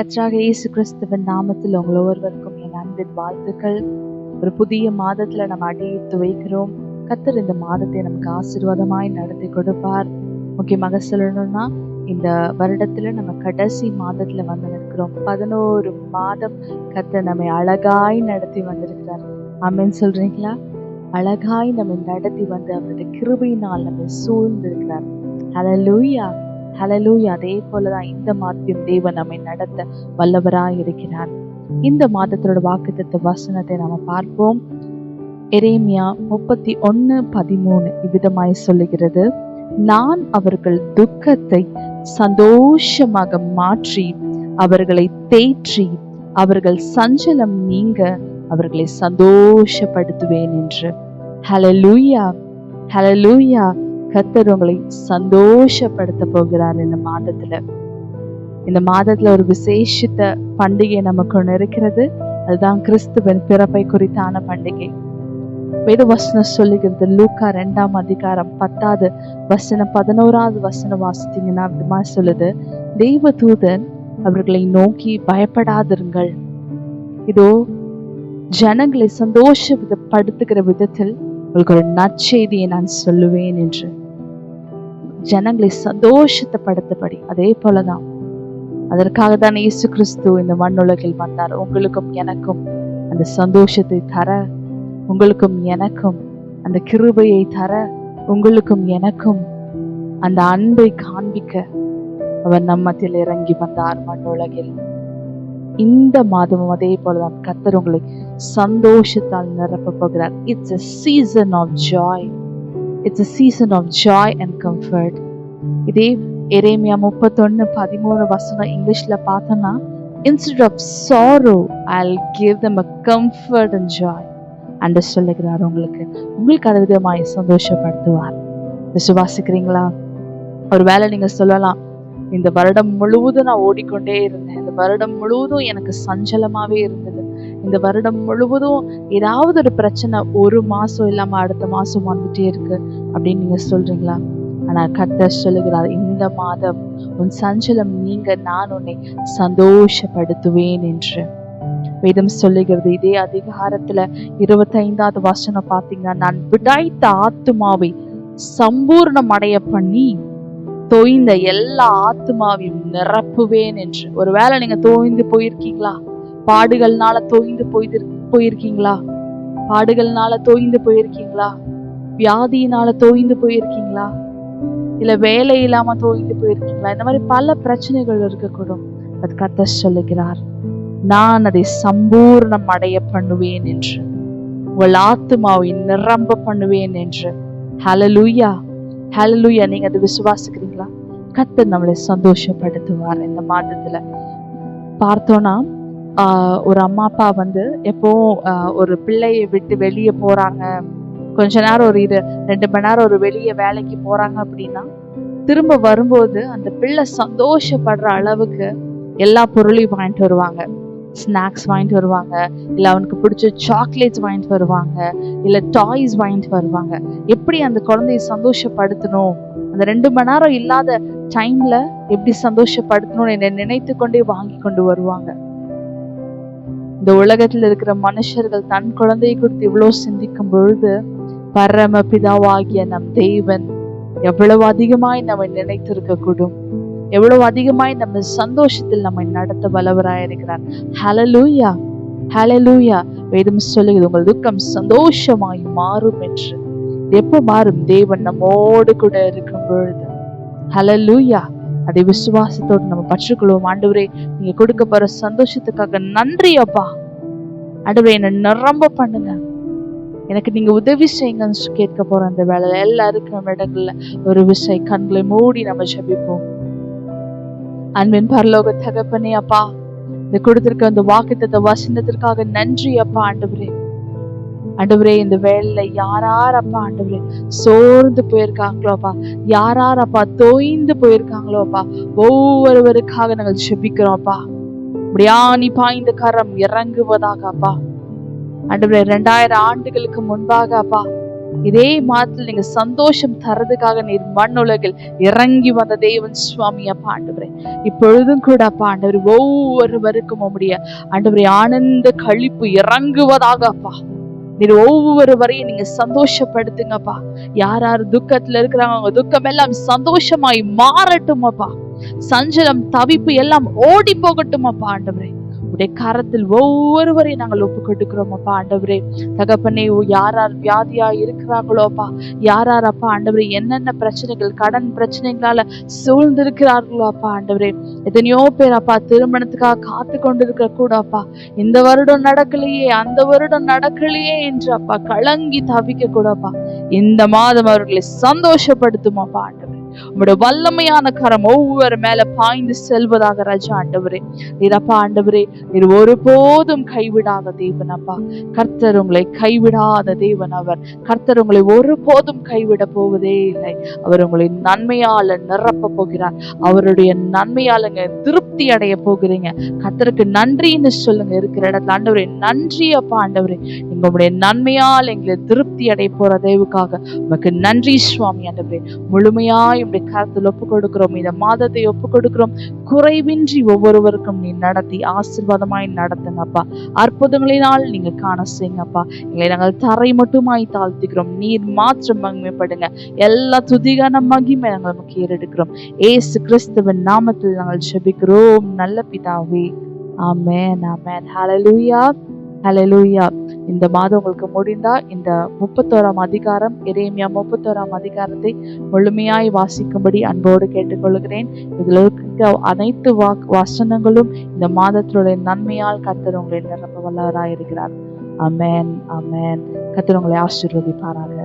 கற்றாக இயேசு கிறிஸ்துவின் நாமத்தில் உங்கள் ஒவ்வொருவருக்கும் என் அன்பின் வாழ்த்துக்கள். ஒரு புதிய மாதத்துல நம்ம அடியெடுத்து வைக்கிறோம். கர்த்தர் இந்த மாதத்தை நமக்கு ஆசீர்வாதமாய் நடத்தி கொடுப்பார். முக்கியமாக சொல்லணும்னா இந்த வருடத்துல நம்ம கடைசி மாதத்துல வந்து நிற்கிறோம் பதினோரு மாதம் கர்த்தர் நம்மை அழகாய் நடத்தி வந்திருக்கிறார். ஆமென் சொல்றீங்களா? அழகாய் நம்மை நடத்தி வந்து அவருடைய கிருபையினால் நம்மை சூழ்ந்திருக்கிறார். ஹalleluya ஹalleluya. அதே போலதான் இந்த மாதத்தையும் தேவன் நம்மை நடத்த வல்லவராய் இருக்கிறார். இந்த மாதத்தோட வாக்குத்த வசனத்தை நாம பார்ப்போம். எரேமியா முப்பத்தி ஒன்னு பதிமூணு இவ்விதமாய் சொல்லுகிறது. நான் அவர்கள் துக்கத்தை சந்தோஷமாக மாற்றி அவர்களை தேற்றி அவர்கள் சஞ்சலம் நீங்க அவர்களை சந்தோஷப்படுத்துவேன் என்று. ஹலலூயா ஹலலூயா கத்தர் உங்களை சந்தோஷப்படுத்த போகிறார் இந்த மாதத்துல. இந்த மாதத்துல ஒரு விசேஷித்த பண்டிகை நமக்கு ஒன்று இருக்கிறது. அதுதான் கிறிஸ்துவின் பிறப்பை குறித்தான பண்டிகை. வேத வசனம் சொல்லுகிறது லூக்கா ரெண்டாம் அதிகாரம் பத்தாவது வசனம் பதினோராவது வசனம் வாசித்தீங்கன்னா விதமா சொல்லுது தெய்வ தூதன் அவர்களை நோக்கி பயப்படாதிருங்கள். இதோ ஜனங்களை சந்தோஷப்படுத்துகிற விதத்தில் உங்களுக்கு ஒரு நற்செய்தியை நான் சொல்லுவேன் என்று. ஜனங்களை சந்தோஷத்தைப்படுத்தபடி அதே போலதான். அதற்காக தான் இயேசு கிறிஸ்து இந்த மண்ணுலகில் வந்தார். உங்களுக்கும் எனக்கும் அந்த சந்தோஷத்தை தர உங்களுக்கும் எனக்கும் அந்த கிருபையை தர உங்களுக்கும் எனக்கும் அந்த அன்பை காண்பிக்க அவர் நம்மத்தில் இறங்கி வந்தார் மண்ணுலகில். இந்த மாதமும் அதே போலதான். கத்தர் உங்களை சந்தோஷத்தால் நிரப்ப போகிறார். It's a season of joy it's a season of joy and comfort இதே எரேமியா முப்பத்தொன்னு பதிமூணு வசனம் இங்கிலீஷ்ல பார்த்தோம்னா instead of sorrow I'll give them a comfort and joy and சொல்லுகிறார் உங்களுக்கு. உங்களுக்கு அது விதமாய் சந்தோஷப்படுத்துவார். விசுவாசிக்கிறீங்களா? ஒரு வேலை நீங்க சொல்லலாம் இந்த வருடம் முழுவதும் நான் ஓடிக்கொண்டே இருந்தேன். இந்த வருடம் முழுவதும் எனக்கு சஞ்சலமாவே இருந்தது. இந்த வருடம் முழுவதும் ஏதாவது ஒரு பிரச்சனை ஒரு மாசம் இல்லாம அடுத்த மாசம் வந்துட்டே இருக்கு அப்படின்னு நீங்க சொல்றீங்களா? ஆனா கத்தர் சொல்லுகிறார் இந்த மாதம் உன் சஞ்சலம் நீங்க நான் உன்னை சந்தோஷப்படுத்துவேன் என்று. வேதம் சொல்லுகிறது இதே அதிகாரத்துல இருபத்தைந்தாவது வசனம் பாத்தீங்கன்னா நான் விடாய்த்த ஆத்துமாவை சம்பூர்ணம் அடைய பண்ணி தோய்ந்த எல்லா ஆத்துமாவையும் நிரப்புவேன் என்று. ஒருவேளை நீங்க தோய்ந்து போயிருக்கீங்களா? பாடுகள்னால தோய்ந்து போயிருக்கீங்களா? பாடுகள்னால தோய்ந்து போயிருக்கீங்களா? வியாதியினால தோய்ந்து போயிருக்கீங்களா? இல்ல வேலை இல்லாம தோய்ந்து போயிருக்கீங்களா? இந்த மாதிரி பல பிரச்சனைகள் இருக்கக்கூடும். அது கத்த சொல்லுகிறார். நான் அதை சம்பூர்ணம் அடைய பண்ணுவேன் என்று. உங்கள் ஆத்துமாவை நிரம்ப பண்ணுவேன் என்று. ஹலலூயா ஹலலூயா நீங்க அதை விசுவாசிக்கிறீங்களா? கத்து நம்மளை சந்தோஷப்படுத்துவார் இந்த மாதத்துல. பார்த்தோம்னா ஒரு அம்மா அப்பா வந்து எப்போவும் ஒரு பிள்ளையை விட்டு வெளியே போறாங்க. கொஞ்ச நேரம் ஒரு இது ரெண்டு மணி நேரம் ஒரு வெளியே வேலைக்கு போறாங்க அப்படின்னா திரும்ப வரும்போது அந்த பிள்ளை சந்தோஷப்படுற அளவுக்கு எல்லா பொருளையும் வாங்கிட்டு வருவாங்க. ஸ்நாக்ஸ் வாங்கிட்டு வருவாங்க. இல்ல அவனுக்கு பிடிச்ச சாக்லேட்ஸ் வாங்கிட்டு வருவாங்க. இல்ல டாய்ஸ் வாங்கிட்டு வருவாங்க. எப்படி அந்த குழந்தைய சந்தோஷப்படுத்தணும்? அந்த ரெண்டு மணி நேரம் இல்லாத டைம்ல எப்படி சந்தோஷப்படுத்தணும்னு என்னை நினைத்து கொண்டே வாங்கி கொண்டு வருவாங்க. இந்த உலகத்துல இருக்கிற மனுஷர்கள் தன் குழந்தையை குறித்து இவ்வளவு சிந்திக்கும் பொழுது பரம பிதாவாகிய நம் தேவன் எவ்வளவு அதிகமாய் நம்மை நினைத்திருக்க கூடும் எவ்வளவு அதிகமாய் நம்ம சந்தோஷத்தில் நம்மை நடத்த வல்லவராயிருக்கிறார் ஹலலூயா ஹலலூயா வேதம் சொல்லுகிறது உங்கள் துக்கம் சந்தோஷமாய் மாறும் என்று. எப்போ மாறும்? தேவன் நம்மோடு கூட இருக்கும் பொழுது. ஹலலூயா அதை விசுவாசத்தோடு நம்ம பற்றுக்கொள்வோம். ஆண்டவரே நீங்க கொடுக்க போற சந்தோஷத்துக்காக நன்றி அப்பா. ஆண்டவரே என்ன நிரம்ப பண்ணுங்க. எனக்கு நீங்க உதவி செய்யுங்கன்னு கேட்க போற அந்த வேலையில எல்லாருக்கும் நம்ம இடங்கள்ல ஒரு விசை கண்களை மூடி நம்ம ஜபிப்போம். அன்பின் பரலோக தகப்பனே அப்பா. இந்த கொடுத்திருக்க அந்த வாக்குத்தத்த வசனத்திற்காக நன்றி அப்பா ஆண்டவரே. ஆண்டவரே இந்த வேலையில யாரார் அப்பா ஆண்டவரே? சோர்ந்து போயிருக்காங்களோப்பா யாரார் அப்பா? தோய்ந்து போயிருக்காங்களோ அப்பா. ஒவ்வொருவருக்காக நாங்கள் செபிக்கிறோம்ப்பா அப்பா. நீ பாய்ந்த கரம் இறங்குவதாக அப்பா. ஆண்டவரே ரெண்டாயிரம் ஆண்டுகளுக்கு முன்பாக அப்பா. இதே மாதத்தில் நீங்க சந்தோஷம் தரதுக்காக நீர் மண் உலகில் இறங்கி வந்த தேவன் சுவாமி அப்பா ஆண்டவரே. இப்பொழுதும் கூட அப்பா ஆண்டவர் ஒவ்வொருவருக்கும் உம்முடைய ஆண்டவரே ஆனந்த கழிப்பு இறங்குவதாக அப்பா. நீர் ஒவ்வொருவரையும் நீங்க சந்தோஷப்படுத்துங்கப்பா. யார் யார் துக்கத்துல இருக்கிறாங்க அவங்க துக்கம் எல்லாம் சந்தோஷமாய் மாறட்டும் அப்பா சஞ்சலம் தவிப்பு எல்லாம் ஓடி போகட்டும் அப்பா ஆண்டவரே. உடைய கரத்தில் ஒவ்வொருவரையும் நாங்கள் ஒப்பு கொடுக்கிறோமப்பா ஆண்டவரே. தகப்பனே ஓ யார் யார் வியாதியா இருக்கிறார்களோப்பா யார் யார் அப்பா ஆண்டவரே என்னென்ன பிரச்சனைகள் கடன் பிரச்சனைகளால சூழ்ந்திருக்கிறார்களோ அப்பா ஆண்டவரே. எத்தனையோ பேர் அப்பா திருமணத்துக்காக காத்து கொண்டிருக்கிற கூட அப்பா. இந்த வருடம் நடக்கலையே அந்த வருடம் நடக்கலையே என்று அப்பா கலங்கி தவிக்க கூடப்பா இந்த மாதம் அவர்களை சந்தோஷப்படுத்துமாப்பா ஆண்டவரே. உங்களுடைய வல்லமையான கரம் ஒவ்வொரு மேல பாய்ந்து செல்வதாக ராஜா ஆண்டவரே. நீரப்பா ஆண்டவரே நீர் ஒருபோதும் கைவிடாத தேவன் அப்பா. கர்த்தர் உங்களை கைவிடாத தேவன் அவர். கர்த்தர் உங்களை ஒருபோதும் கைவிட போவதே இல்லை. அவர் உங்களை நன்மையால நிரப்ப போகிறார். அவருடைய நன்மையாலங்க திருப்தி அடைய போகிறீங்க. கர்த்தருக்கு நன்றின்னு சொல்லுங்க. இருக்கிற இடத்துல ஆண்டவரே நன்றி அப்பா ஆண்டவரே. நீங்க உங்களுடைய நன்மையால் எங்களை திருப்தி அடைய போற தேவுக்காக உமக்கு நன்றி சுவாமி ஆண்டவரே. முழுமையாய் இப்படி கருத்தில் ஒப்பு கொடுக்கிறோம் இந்த மாதத்தை ஒப்பு கொடுக்கிறோம் குறைவின்றி ஒவ்வொருவருக்கும் நீ நடத்தி ஆசிர்வாதமாய் நடத்துங்கப்பா. அற்புதங்களினால் நீங்க காண செய்யுங்கப்பா. எங்களை நாங்கள் தரை மட்டுமாய் தாழ்த்துக்கிறோம். நீர் மாற்றம் மகிமைப்படுங்க. எல்லா துதிகான மகிமை நாங்கள் நமக்கு ஏறெடுக்கிறோம். ஏசு கிறிஸ்துவின் நாமத்தில் நாங்கள் ஜெபிக்கிறோம். நல்ல பிதாவே. ஆமேன் ஆமேன். ஹலலூயா ஹலலூயா இந்த மாதம் உங்களுக்கு முடிந்தா இந்த முப்பத்தோராம் அதிகாரம் இறைமையா முப்பத்தோராம் அதிகாரத்தை முழுமையாய் வாசிக்கும்படி அன்போடு கேட்டுக்கொள்கிறேன். இதில் இருக்க அனைத்து வா வசனங்களும் இந்த மாதத்தினுடைய நன்மையால் கத்தர் உங்களை நிரப்ப வல்லவராக இருக்கிறார் அமேன் அமேன் கத்தர் உங்களை ஆசீர்வதிப்பாராக.